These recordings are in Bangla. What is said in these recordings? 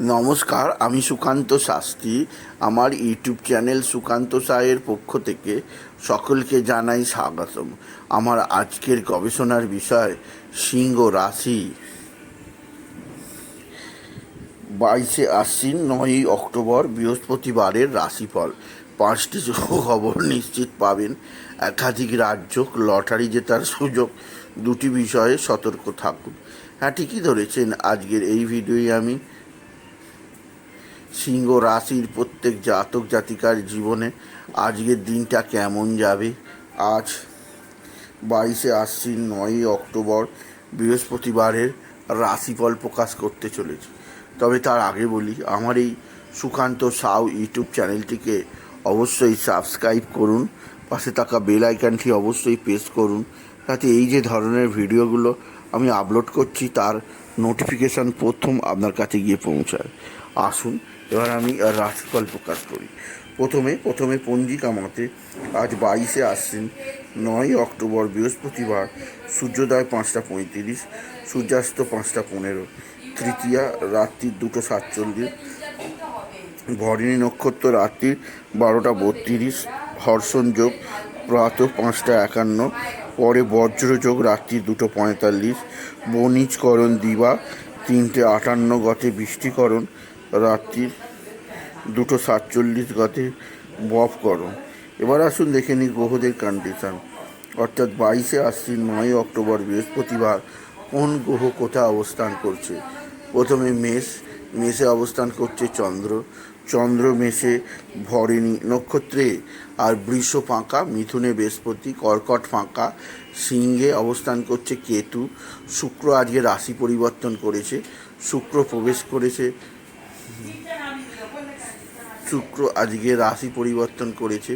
নমস্কার, আমি সুকান্ত শাস্ত্রী। আমার ইউটিউব চ্যানেল সুকান্ত সায়ের পক্ষ থেকে সকলকে জানাই স্বাগতম। আমার আজকের গবেষণার বিষয় সিংহ রাশি। বাইশে আশ্বিন, নয়ই অক্টোবর, বৃহস্পতিবারের রাশিফল। পাঁচটি খবর নিশ্চিত পাবেন। একাধিক রাজ্য লটারি জেতার সুযোগ। দুটি বিষয়ে সতর্ক থাকুন। হ্যাঁ ঠিকই ধরেছেন। আজকের এই ভিডিওয়ে আমি সিংহ রাশির প্রত্যেক জাতক জাতিকার জীবনে আজকের দিনটা কেমন যাবে? আজ বাইশে আশ্বিন নয়ই অক্টোবর বৃহস্পতিবারের রাশিফল প্রকাশ করতে চলেছে। তবে তার আগে বলি, আমার এই সুকান্ত সাউ ইউটিউব চ্যানেলটিকে অবশ্যই সাবস্ক্রাইব করুন, পাশে থাকা বেল আইকনটি অবশ্যই প্রেস করুন, যাতে এই যে ধরনের ভিডিওগুলো আমি আপলোড করছি, তার নোটিফিকেশান প্রথম আপনার কাছে গিয়ে পৌঁছায়। আসুন এবার আমি রাশিফল প্রকাশ করি। প্রথমে প্রথমে পঞ্জিকা মতে আজ বাইশে আশ্বিন নয় অক্টোবর বৃহস্পতিবার, সূর্যোদয় পাঁচটা পঁয়ত্রিশ, সূর্যাস্ত পাঁচটা পনেরো, তৃতীয়া রাত্রি দুটো সাতচল্লিশ, ভরিণী নক্ষত্র রাত্রি বারোটা বত্রিশ, হর্ষণ যোগ প্রাত পাঁচটা একান্ন, পরে বজ্রযোগ রাত্রি দুটো পঁয়তাল্লিশ, বণিজকরণ দিবা তিনটে আটান্ন গতে বৃষ্টিকরণ রাত্রির দুটো সাতচল্লিশ গতে বফকরণ এবার আসুন দেখে নিই গ্রহদের কন্ডিশন অর্থাৎ বাইশে আশ্বিন নয় অক্টোবর বৃহস্পতিবার কোন গ্রহ কোথায় অবস্থান করছে? প্রথমে মেষ, মেষে অবস্থান করছে চন্দ্র। চন্দ্র মেষে ভরেণী নক্ষত্রে। আর বৃষ ফাঁকা, মিথুনে বৃহস্পতি, কর্কট ফাঁকা, সিংহে অবস্থান করছে কেতু। শুক্র আজকে রাশি পরিবর্তন করেছে। শুক্র প্রবেশ করেছে। শুক্র আজকে রাশি পরিবর্তন করেছে,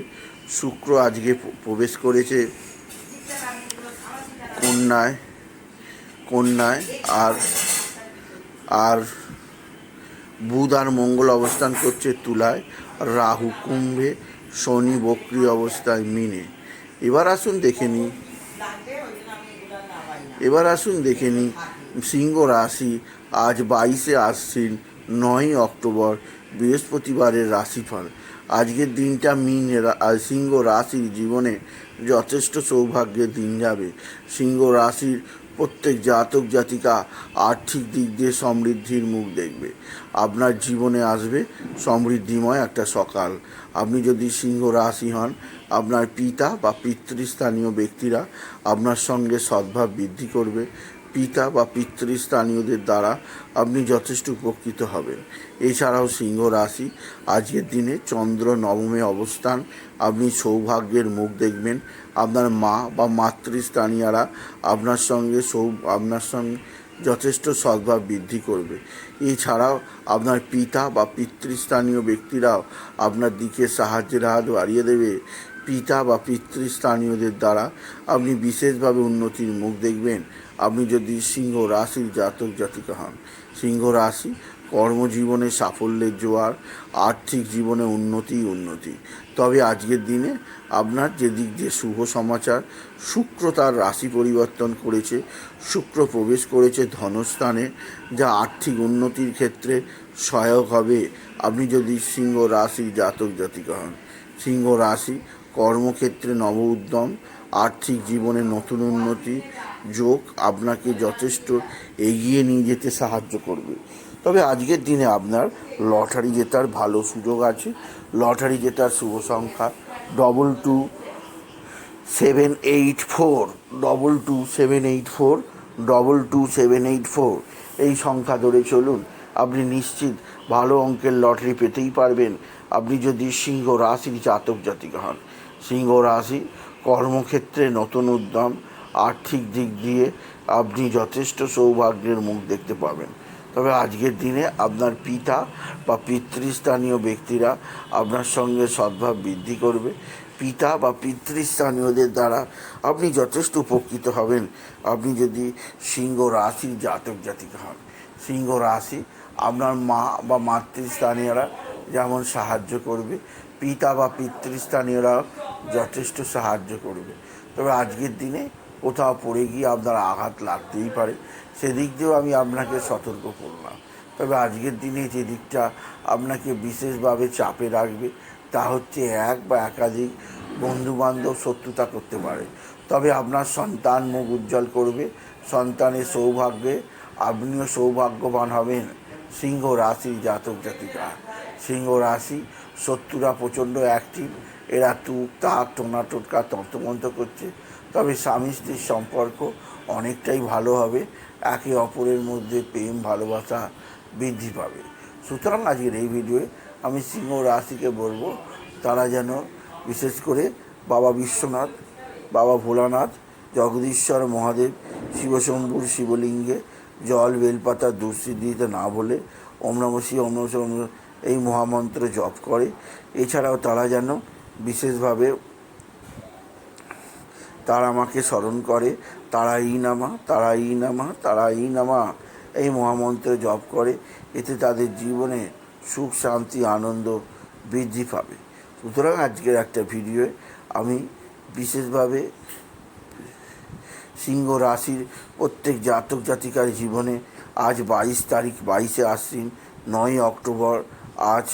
শুক্র আজকে প্রবেশ করেছে কন্যায় কন্যায় আর আর বুধ আর মঙ্গল অবস্থান করছে তুলায়, রাহু কুম্ভে, শনি বক্রি অবস্থায় মিনে। এবার আসুন দেখে নিই। এবার আসুন দেখে নিই। সিংহ রাশি আজ বাইশে আশ্বিন, নয়ই অক্টোবর বৃহস্পতিবারের রাশিফল। আজকের দিনটা মিন সিংহ রাশির জীবনে যথেষ্ট সৌভাগ্যের দিন যাবে। সিংহ রাশির প্রত্যেক জাতক জাতিকা আর্থিক দিক দিয়ে সমৃদ্ধির মুখ দেখবে। আপনার জীবনে আসবে সমৃদ্ধিময় একটা সকাল। আপনি যদি সিংহ রাশি হন, আপনার পিতা বা পিতৃস্থানীয় ব্যক্তিরা আপনার সঙ্গে সদ্ভাব বৃদ্ধি করবে। পিতা বা পিতৃস্থানীয়দের দ্বারা আপনি যথেষ্ট উপকৃত হবেন। এছাড়াও সিংহ রাশি, আজকের দিনে চন্দ্র নবমে অবস্থান, আপনি সৌভাগ্যের মুখ দেখবেন। আপনার মা বা মাতৃস্থানীয়রা আপনার সঙ্গে সৌ আপনার সঙ্গে যথেষ্ট সদ্ভাব বৃদ্ধি করবে। এছাড়াও আপনার পিতা বা পিতৃস্থানীয় ব্যক্তিরাও আপনার দিকে সাহায্যের হাত বাড়িয়ে দেবে। পিতা বা পিতৃস্থানীয়দের দ্বারা আপনি বিশেষভাবে উন্নতির মুখ দেখবেন। আপনি যদি সিংহ রাশির জাতক জাতিকা হন, সিংহ রাশি কর্মজীবনে সাফল্যের জোয়ার, আর্থিক জীবনে উন্নতি উন্নতি। তবে আজকের দিনে আপনার যে দিক দিয়ে শুভ সমাচার, শুক্র তার রাশি পরিবর্তন করেছে, শুক্র প্রবেশ করেছে ধনস্থানে, যা আর্থিক উন্নতির ক্ষেত্রে সহায়ক হবে। আপনি যদি সিংহ রাশির জাতক জাতিকা হন, সিংহ রাশি কর্মক্ষেত্রে নব উদ্যম আর্থিক জীবনে নতুন উন্নতি যোগ আপনাকে যথেষ্ট এগিয়ে নিয়ে যেতে সাহায্য করবে। তবে আজকের দিনে আপনার লটারি জেতার ভালো সুযোগ আছে। লটারি জেতার শুভ সংখ্যা double two seven eight four double two seven eight four double two seven eight four এই সংখ্যা ধরে চলুন, আপনি নিশ্চিত ভালো অঙ্কের লটারি পেতেই পারবেন। আপনি যদি সিংহ রাশির জাতক জাতিকা হন, সিংহ রাশি কর্মক্ষেত্রে নতুন উদ্যম আর্থিক দিক দিয়ে আপনি যথেষ্ট সৌভাগ্যের মুখ দেখতে পাবেন। তবে আজকের দিনে আপনার পিতা বা পিতৃস্থানীয় ব্যক্তিরা আপনার সঙ্গে সদ্ভাব বৃদ্ধি করবে। পিতা বা পিতৃস্থানীয়দের দ্বারা আপনি যথেষ্ট উপকৃত হবেন। আপনি যদি সিংহ রাশির জাতক জাতিকা হন, সিংহ রাশি আপনার মা বা মাতৃস্থানীয়রা যেমন সাহায্য করবে, পিতা বা পিতৃস্থানীয়রা যথেষ্ট সাহায্য করবে। তবে আজকের দিনে কোথাও পড়ে গিয়ে আপনার আঘাত লাগতেই পারে, সেদিক দিয়েও আমি আপনাকে সতর্ক করলাম। তবে আজকের দিনে যে দিকটা আপনাকে বিশেষভাবে চাপে রাখবে, তা হচ্ছে এক বা একাধিক বন্ধুবান্ধব শত্রুতা করতে পারে। তবে আপনার সন্তান মুখ উজ্জ্বল করবে, সন্তানের সৌভাগ্যে আপনিও সৌভাগ্যবান হবেন। সিংহ রাশির জাতক জাতিকা। সিংহ রাশি শত্রুরা প্রচণ্ড অ্যাক্টিভ এরা তুক তাক টোনা টোটকা তন্ত্রমন্ত্র করছে। তবে স্বামী স্ত্রীর সম্পর্ক অনেকটাই ভালো হবে। একে অপরের মধ্যে প্রেম, ভালোবাসা বৃদ্ধি পাবে। সুতরাং আজকের এই ভিডিওয়ে আমি সিংহ রাশিকে বলব, তারা যেন বিশেষ করে বাবা বিশ্বনাথ, বাবা ভোলানাথ, জগদীশ্বর মহাদেব, শিবশম্ভুর শিবলিঙ্গে জল, বেলপাতা দুর্সি দিতে না বলে ওম নম ওম এই মহামন্ত্র জপ করে। এছাড়াও তারা যেন বিশেষভাবে তারা আমাকে স্মরণ করে তারা ই তারা ই নামা তারা ই এই মহামন্ত্র জপ করে, এতে তাদের জীবনে সুখ, শান্তি, আনন্দ বৃদ্ধি পাবে। সুতরাং আজকের একটা ভিডিওয়ে আমি বিশেষভাবে সিংহ রাশির প্রত্যেক জাতক জাতিকার জীবনে আজ বাইশ তারিখ বাইশে আশ্বিন নয় অক্টোবর, আজ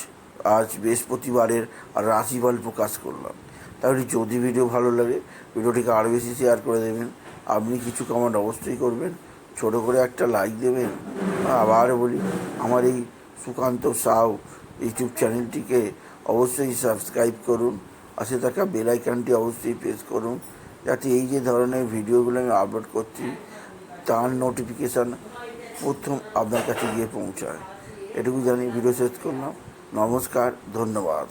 আজ বৃহস্পতিবারের রাশিফল প্রকাশ করলাম। তাহলে যদি ভিডিও ভালো লাগে, ভিডিওটিকে আরও বেশি শেয়ার করে দেবেন। আপনি কিছু কমেন্ট অবশ্যই করবেন। ছোট করে একটা লাইক দেবেন। আবার বলি, আমার এই সুকান্ত সাউ ইউটিউব চ্যানেলটিকে অবশ্যই সাবস্ক্রাইব করুন। পাশে থাকা বেল আইকনটি অবশ্যই প্রেস করুন। যাতে এই যে ধরনের ভিডিওগুলো আমি আপলোড করছি, তার নোটিফিকেশান প্রথম আপনার কাছে গিয়ে পৌঁছায়। এটুকু জানি ভিডিও শেষ করলাম। নমস্কার ধন্যবাদ।